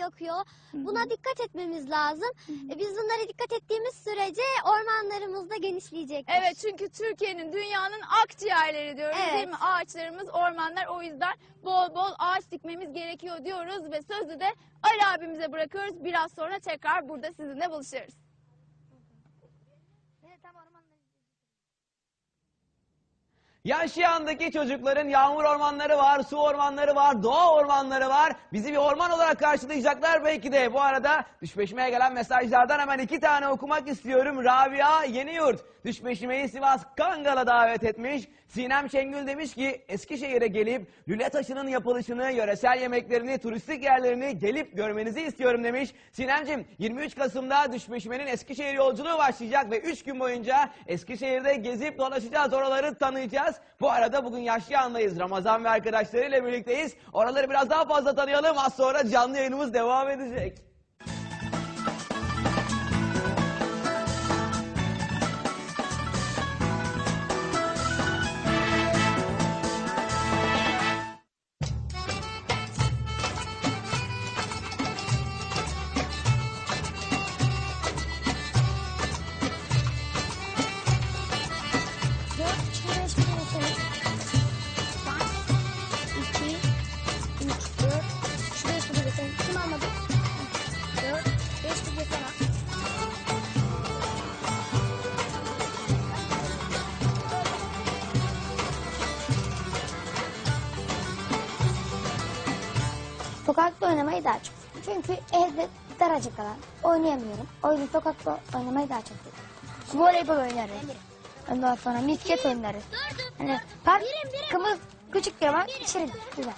yakıyor. Buna dikkat etmemiz lazım. E, Biz bunlara dikkat ettiğimiz sürece ormanlarımız da genişleyecektir. Evet çünkü Türkiye'nin dünyanın akciğerleri diyoruz Evet. değil mi? Ağaçlarımız, ormanlar o yüzden bol bol ağaç dikmemiz gerekiyor diyoruz ve sözü de Ali abimize bırakıyoruz. Biraz sonra tekrar burada sizinle buluşuyoruz. Yaşayandaki çocukların yağmur ormanları var, su ormanları var, doğa ormanları var. Bizi bir orman olarak karşılayacaklar belki de. Bu arada düş peşime gelen mesajlardan hemen iki tane okumak istiyorum. Rabia Yeniyurt düş peşimeyi Sivas Kangal'a davet etmiş. Sinem Şengül demiş ki Eskişehir'e gelip lüle taşının yapılışını, yöresel yemeklerini, turistik yerlerini gelip görmenizi istiyorum demiş. Sinemcim 23 Kasım'da düş peşimenin Eskişehir yolculuğu başlayacak ve 3 gün boyunca Eskişehir'de gezip dolaşacağız, oraları tanıyacağız. Bu arada bugün yaşlı andayız. Ramazan ve arkadaşlarıyla birlikteyiz. Oraları biraz daha fazla tanıyalım. Az sonra canlı yayınımız devam edecek. Daha çok. Çünkü evde daracık alan oynayamıyorum. O yüzden sokakta oynamayı daha çok seviyorum. Voleybol oynarız. Ondan sonra misket oynarız. Hani parkımız küçük bir ama şirin, güzel.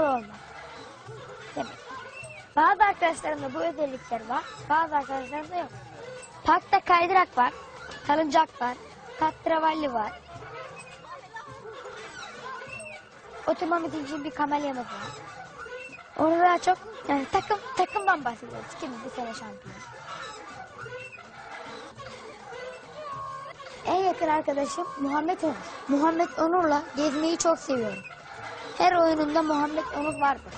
Dobra olmak. Demek. Bazı arkadaşlarımda bu özellikler var. Bazı arkadaşlarımda yok. Parkta kaydırak var. Salıncak var. Tatravalli var. Oturmamız için bir kamelyamız var. Onu daha çok yani takım takımdan bahsediyoruz. Kim bu sene şampiyon. En yakın arkadaşım Muhammed Onur. Muhammed Onur'la gezmeyi çok seviyorum. Her oyununda Muhammed Onur vardır.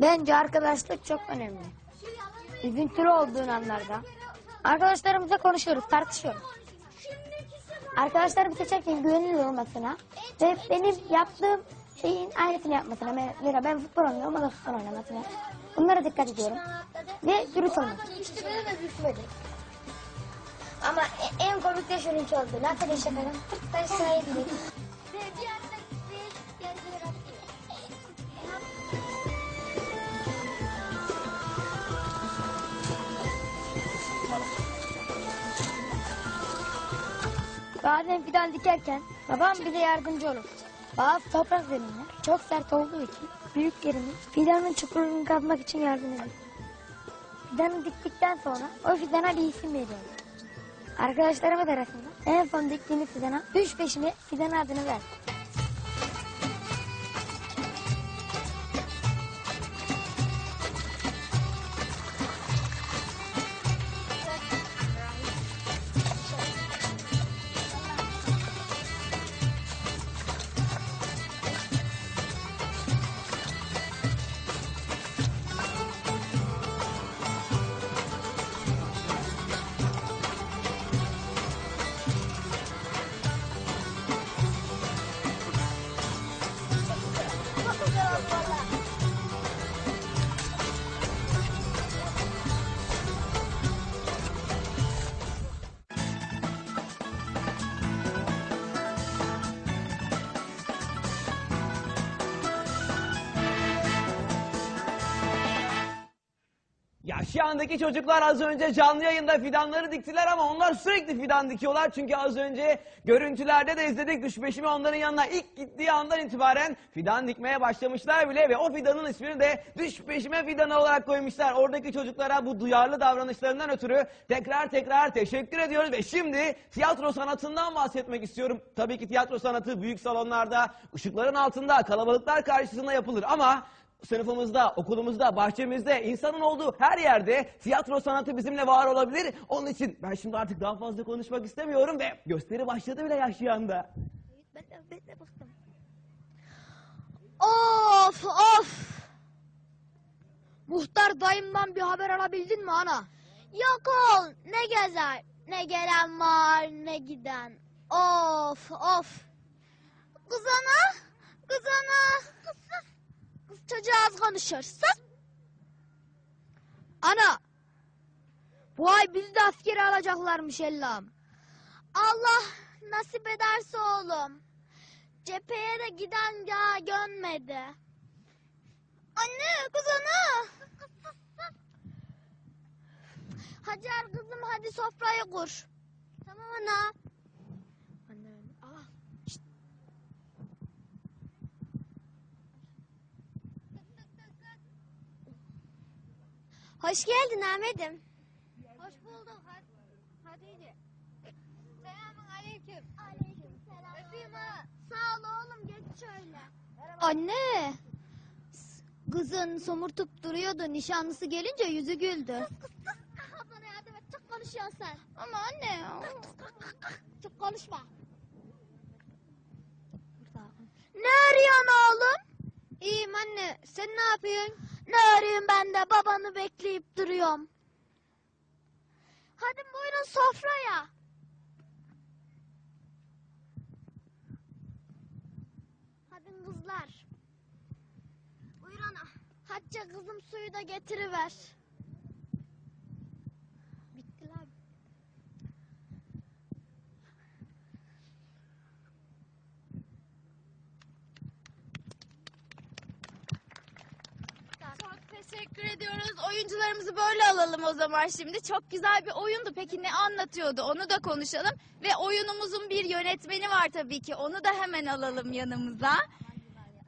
Bence arkadaşlık çok önemli. Üzüntülü olduğun anlarda arkadaşlarımızla konuşuyoruz, tartışıyoruz. Arkadaşlarımı seçerken güvenilir olmasına ve benim yaptığım şeyin aynısını yapmasına. Mesela ben futbol oynuyorum, o da futbol oynamasına. Bunlara dikkat ediyorum. Ve dürüst olmak. Ama e- en komik de şunun ki oldu. Nasıl yaşakalım? 40 taş sayabilirim. Bazen fidan dikerken babam bize yardımcı olur. Bazı toprak zeminler çok sert olduğu için büyüklerimiz fidanın çukurunu kazmak için yardım ediyor. Fidanı diktikten sonra o fidana bir isim veriyorlar. Arkadaşlarımız arasında en son diktiğimiz fidana düş peşine fidan adını verdik. Yaşayan'daki çocuklar az önce canlı yayında fidanları diktiler ama onlar sürekli fidan dikiyorlar. Çünkü az önce görüntülerde de izledik. Düşbeşimi onların yanına ilk gittiği andan itibaren fidan dikmeye başlamışlar bile ve o fidanın ismini de Düşbeşime fidanı olarak koymuşlar. Oradaki çocuklara bu duyarlı davranışlarından ötürü tekrar tekrar teşekkür ediyoruz ve şimdi tiyatro sanatından bahsetmek istiyorum. Tabii ki tiyatro sanatı büyük salonlarda, ışıkların altında, kalabalıklar karşısında yapılır ama sınıfımızda, okulumuzda, bahçemizde, insanın olduğu her yerde tiyatro sanatı bizimle var olabilir. Onun için ben şimdi artık daha fazla konuşmak istemiyorum ve gösteri başladı bile yaşayanda. Ben de, ben de bıktım. Of of. Muhtar dayımdan bir haber alabildin mi ana? Yok ol. Ne gezer. Ne gelen var ne giden. Of of. Kız ana. Kız ana. Kız sus. Kız çocuğu az konuşur. Sus. Ana. Bu ay bizi de askere alacaklarmış Ellam. Allah nasip ederse oğlum. Cepheye de giden ya görmedi. Anne kız ana. Hacer kızım hadi sofrayı kur. Tamam ana. Anne ah. şşt. Hoş geldin Ahmet'im. Hoş bulduk. Hadi. Hadi. Selamun aleyküm. Aleyküm selam. Öpeyim ha. Sağ ol oğlum geç şöyle. Anne. Kızın somurtup duruyordu. Nişanlısı gelince yüzü güldü. Kız kız kız. Ablana yardım et. Çok konuşuyorsun sen. Ama anne. Çok konuşma. Ne arıyorsun oğlum? İyiyim anne. Sen ne yapıyorsun? Ne arayayım ben de babanı bekleyip duruyorum. Hadi buyurun sofraya. Hadi kızlar. Buyur ana. Hatice kızım suyu da getiriver. Bittiler. Çok teşekkür ediyoruz. Oyuncularımızı böyle alalım o zaman şimdi. Çok güzel bir oyundu. Peki ne anlatıyordu? Onu da konuşalım. Ve oyunumuzun bir yönetmeni var tabii ki. Onu da hemen alalım yanımıza.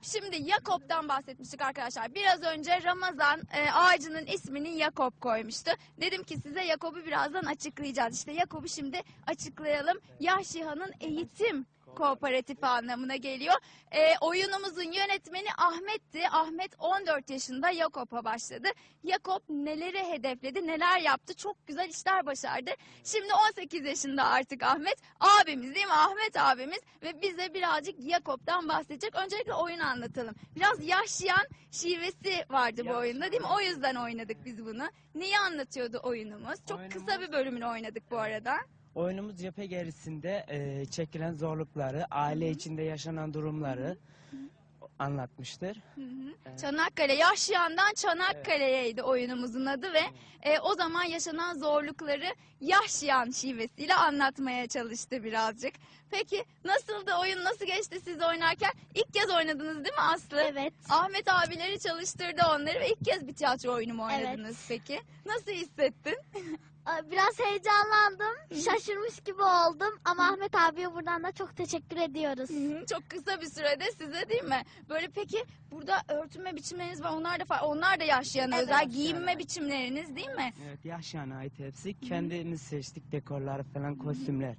Şimdi Yakop'tan bahsetmiştik arkadaşlar. Biraz önce Ramazan e, ağacının ismini Yakop koymuştu. Dedim ki size Yakop'u birazdan açıklayacağız. İşte Yakop'u şimdi açıklayalım. Yahşiha'nın eğitim kooperatifi anlamına geliyor. E, oyunumuzun yönetmeni Ahmet'ti. Ahmet 14 yaşında Yakop'a başladı. Yakop neleri hedefledi, neler yaptı, çok güzel işler başardı. Şimdi 18 yaşında artık Ahmet. Abimiz değil mi? Ahmet abimiz ve bize birazcık Yakop'tan bahsedecek. Öncelikle oyunu anlatalım. Biraz yaşayan şivesi vardı bu oyunda değil mi? O yüzden oynadık biz bunu. Neyi anlatıyordu oyunumuz? Çok kısa bir bölümünü oynadık bu arada. Oyunumuz cephe gerisinde e, çekilen zorlukları, aile içinde yaşanan durumları anlatmıştır. Çanakkale, Yaşyan'dan Çanakkale'yeydi oyunumuzun adı ve e, o zaman yaşanan zorlukları Yaşyan şivesiyle anlatmaya çalıştı birazcık. Peki nasıldı oyun, nasıl geçti siz oynarken? İlk kez oynadınız değil mi Aslı? Evet. Ahmet abileri çalıştırdı onları ve ilk kez bir tiyatro oyunu mu oynadınız peki? Nasıl hissettin? Biraz heyecanlandım. Şaşırmış gibi oldum. Ama Ahmet abiye buradan da çok teşekkür ediyoruz. Çok kısa bir sürede size değil mi? Böyle peki burada örtünme biçimleriniz var. Onlar da fa- onlar da yaşayan özel giyinme biçimleriniz değil mi? Evet, yaşayana ait hepsi. Kendimiz seçtik dekorlar falan, kostümler.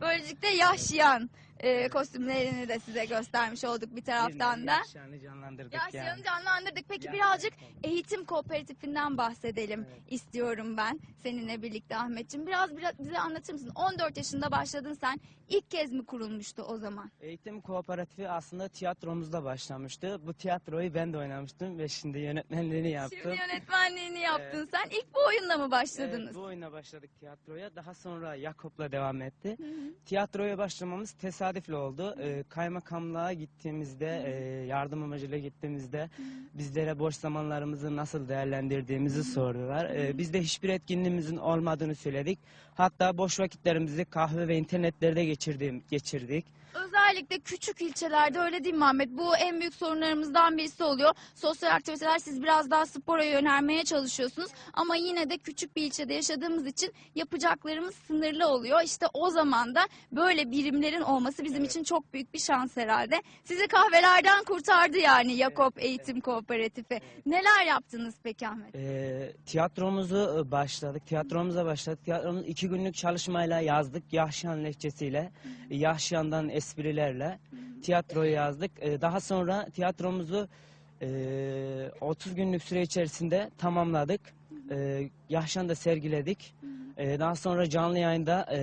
Böylelikle yaşayan e, kostümlerini de size göstermiş olduk bir taraftan da. Yaşayanı canlandırdık Yaşayanı yani. canlandırdık. Peki Yaşayan birazcık eğitim kooperatifinden bahsedelim Evet. istiyorum ben seninle birlikte Ahmetciğim. Biraz, biraz bize anlatır mısın? 14 yaşında başladın sen. İlk kez mi kurulmuştu o zaman? Eğitim kooperatifi aslında tiyatromuzda başlamıştı. Bu tiyatroyu ben de oynamıştım ve şimdi yönetmenliğini yaptım. Şimdi yönetmenliğini yaptın sen. İlk bu oyunla mı başladınız? Evet, bu oyuna başladık tiyatroya. Daha sonra Yakup'la devam etti. Tiyatroya başlamamız tesadüfle oldu. Ee, kaymakamlığa gittiğimizde, e, yardım amacıyla gittiğimizde bizlere boş zamanlarımızı nasıl değerlendirdiğimizi sordular. Ee, biz de hiçbir etkinliğimiz vakitlerimizin olmadığını söyledik. Hatta boş vakitlerimizi kahve ve internetlerde geçirdim, geçirdik. Özellikle küçük ilçelerde öyle değil mi Ahmet? Bu en büyük sorunlarımızdan birisi oluyor. Sosyal aktiviteler siz biraz daha spora yönelmeye çalışıyorsunuz. Ama yine de küçük bir ilçede yaşadığımız için yapacaklarımız sınırlı oluyor. İşte o zaman da böyle birimlerin olması bizim için çok büyük bir şans herhalde. Sizi kahvelerden kurtardı yani Yakop Eğitim Kooperatifi. Neler yaptınız peki Ahmet? Ee, tiyatromuzu e, başladık. Tiyatromuza başladık. Tiyatromuzu iki günlük çalışmayla yazdık. Yahşan lehçesiyle, Yahşan'dan esprilerle tiyatroyu yazdık. Ee, daha sonra tiyatromuzu e, 30 günlük süre içerisinde tamamladık. Ee, Yahşan'da sergiledik. Ee, daha sonra canlı yayında e,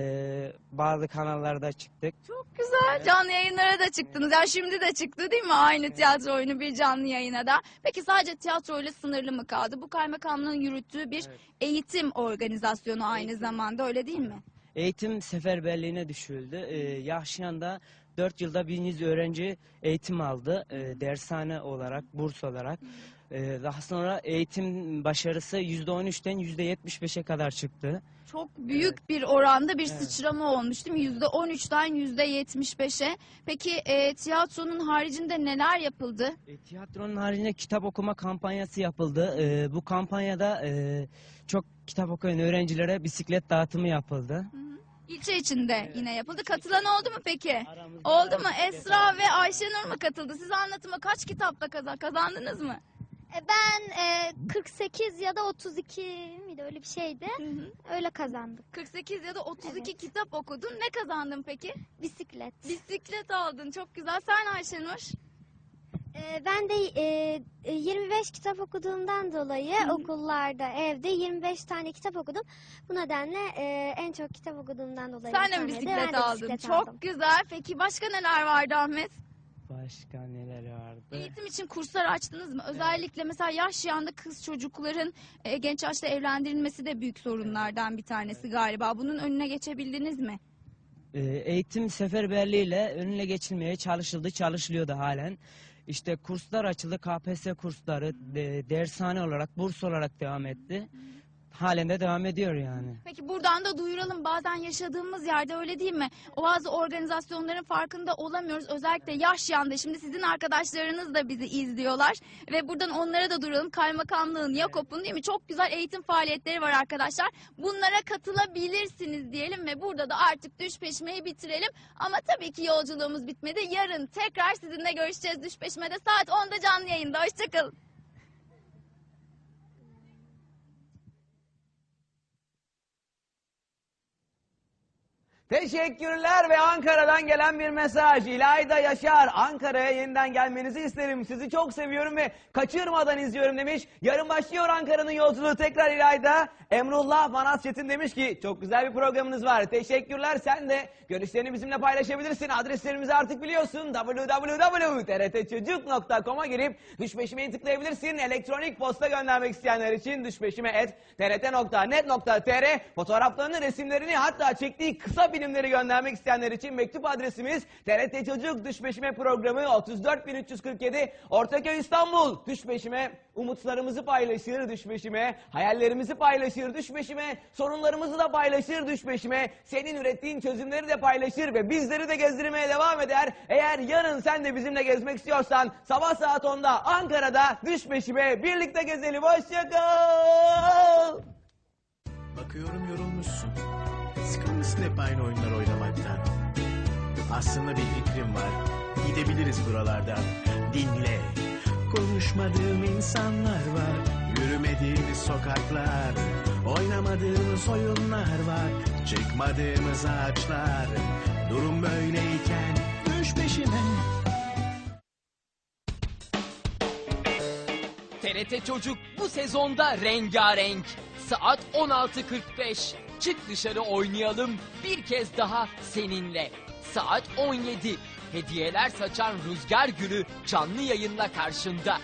bazı kanallarda çıktık. Çok güzel. Canlı yayınlara da çıktınız. Ya şimdi de çıktı değil mi? Aynı tiyatro oyunu bir canlı yayına da. Peki sadece tiyatroyla sınırlı mı kaldı? Bu kaymakamlığın yürüttüğü bir eğitim organizasyonu aynı zamanda öyle değil mi? Eğitim seferberliğine düşürüldü. Ee, Yahşiyan'da 4 yılda 1100 öğrenci eğitim aldı. Ee, dershane olarak, burs olarak. Ee, daha sonra eğitim başarısı %13'ten %75'e kadar çıktı. Çok büyük bir oranda bir sıçrama olmuş değil mi? Yüzde 13'ten yüzde 75'e. Peki e, tiyatronun haricinde neler yapıldı? E, tiyatronun haricinde kitap okuma kampanyası yapıldı. E, bu kampanyada e, çok kitap okuyan öğrencilere bisiklet dağıtımı yapıldı. İlçe içinde yine yapıldı. Katılan oldu mu peki? Aramızda Oldu mu? Esra ve Ayşenur mu katıldı? Siz anlatıma kaç kitapla kazan kazandınız mı? E, Ben e, 48 ya da 32 miydi öyle bir şeydi. Öyle kazandık. 48 ya da 32 kitap okudun. Ne kazandın peki? Bisiklet. Bisiklet aldın. Çok güzel. Sen Ayşenur? E, ben de e, e, 25 kitap okuduğumdan dolayı okullarda, evde 25 tane kitap okudum. Bu nedenle e, en çok kitap okuduğumdan dolayı Sen de mi bisiklet ben de aldın? bisiklet Çok aldım. güzel. Peki başka neler vardı Ahmet? Başka neler vardı? Eğitim için kurslar açtınız mı? Özellikle mesela yaş yanında kız çocukların e, genç yaşta evlendirilmesi de büyük sorunlardan bir tanesi galiba. Bunun önüne geçebildiniz mi? E, eğitim seferberliğiyle önüne geçilmeye çalışıldı, çalışılıyor da halen. İşte kurslar açıldı, KPSS kursları, de, dershane olarak, burs olarak devam etti. Halen de devam ediyor yani. Peki buradan da duyuralım bazen yaşadığımız yerde öyle değil mi? O bazı organizasyonların farkında olamıyoruz. Özellikle yaş yanda. Şimdi sizin arkadaşlarınız da bizi izliyorlar. Ve buradan onlara da duyuralım. Kaymakamlığın, Yakop'un değil mi? Çok güzel eğitim faaliyetleri var arkadaşlar. Bunlara katılabilirsiniz diyelim ve burada da artık düş peşmeyi bitirelim. Ama tabii ki yolculuğumuz bitmedi. Yarın tekrar sizinle görüşeceğiz düş peşmede saat 10'da canlı yayında. Hoşçakalın. Teşekkürler ve Ankara'dan gelen bir mesaj. İlayda Yaşar, Ankara'ya yeniden gelmenizi isterim. Sizi çok seviyorum ve kaçırmadan izliyorum demiş. Yarın başlıyor Ankara'nın yolculuğu tekrar İlayda. Emrullah Manas Çetin demiş ki çok güzel bir programınız var. Teşekkürler. Sen de görüşlerini bizimle paylaşabilirsin. Adreslerimizi artık biliyorsun. www.trtçocuk.com'a girip düşpeşime tıklayabilirsin. Elektronik posta göndermek isteyenler için düşpeşime trt.net.tr fotoğraflarını, resimlerini hatta çektiği kısa filmleri göndermek isteyenler için mektup adresimiz TRT Çocuk Düşpeşime programı 34347 Ortaköy İstanbul. Düşpeşime umutlarımızı paylaşır düşpeşime, hayallerimizi paylaşır düşpeşime, sorunlarımızı da paylaşır düşpeşime, senin ürettiğin çözümleri de paylaşır ve bizleri de gezdirmeye devam eder. Eğer yarın sen de bizimle gezmek istiyorsan sabah saat 10'da Ankara'da düşpeşime birlikte gezelim. Hoşçakal. Bakıyorum yorulmuşsun. Sıkılmışsın hep aynı oyunlar oynamaktan. Aslında bir fikrim var. Gidebiliriz buralardan. Dinle. Konuşmadığım insanlar var. Yürümediğimiz sokaklar. Oynamadığımız oyunlar var. Çıkmadığımız ağaçlar. Durum böyleyken düş peşime. TRT Çocuk bu sezonda rengarenk. Saat 16.45. Çık dışarı oynayalım bir kez daha seninle. Saat 17. Hediyeler saçan Rüzgar Gülü canlı yayınla karşında.